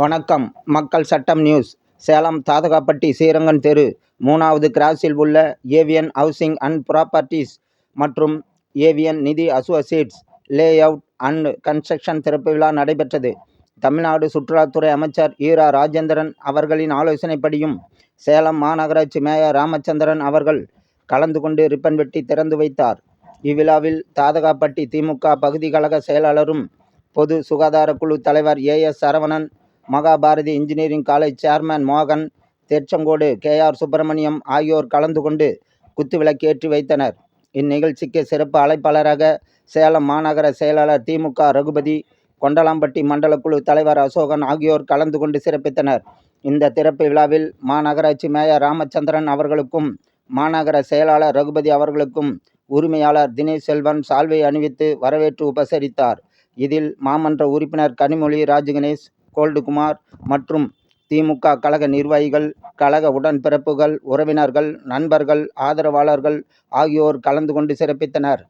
வணக்கம். மக்கள் சட்டம் நியூஸ். சேலம் தாதகாப்பட்டி ஸ்ரீரங்கன் தெரு மூணாவது கிராஸில் உள்ள ஏவியன் ஹவுசிங் அண்ட் ப்ராப்பர்ட்டிஸ் மற்றும் Avian Nidhi associates layout and construction திறப்பு விழா நடைபெற்றது. தமிழ்நாடு சுற்றுலாத்துறை அமைச்சர் ஈரா ராஜேந்திரன் அவர்களின் ஆலோசனைப்படியும் சேலம் மாநகராட்சி மேயர் ராமச்சந்திரன் அவர்கள் கலந்து கொண்டு ரிப்பன் வெட்டி திறந்து வைத்தார். இவ்விழாவில் தாதகாப்பட்டி திமுக பகுதி கழக செயலாளரும் பொது சுகாதார குழு தலைவர் AS Saravanan Mahabharathi engineering college chairman மோகன் தேச்சங்கோடு கேஆர் சுப்பிரமணியம் ஆகியோர் கலந்து கொண்டு குத்துவிளக்கேற்றி வைத்தனர். இந்நிகழ்ச்சிக்கு சிறப்பு அழைப்பாளராக சேலம் மாநகர செயலாளர் திமுக ரகுபதி கொண்டலாம்பட்டி மண்டல குழு தலைவர் அசோகன் ஆகியோர் கலந்து கொண்டு சிறப்பித்தனர். இந்த திறப்பு விழாவில் மாநகராட்சி மேயர் ராமச்சந்திரன் அவர்களுக்கும் மாநகர செயலாளர் ரகுபதி அவர்களுக்கும் உரிமையாளர் தினேஷ் செல்வன் சால்வை அணிவித்து வரவேற்று உபசரித்தார். இதில் மாமன்ற உறுப்பினர் கனிமொழி ராஜகணேஷ் கோல்டுகுமார் மற்றும் திமுக கழக நிர்வாகிகள் கழக உடன்பிறப்புகள் உறவினர்கள் நண்பர்கள் ஆதரவாளர்கள் ஆகியோர் கலந்து கொண்டு சிறப்பித்தனர்.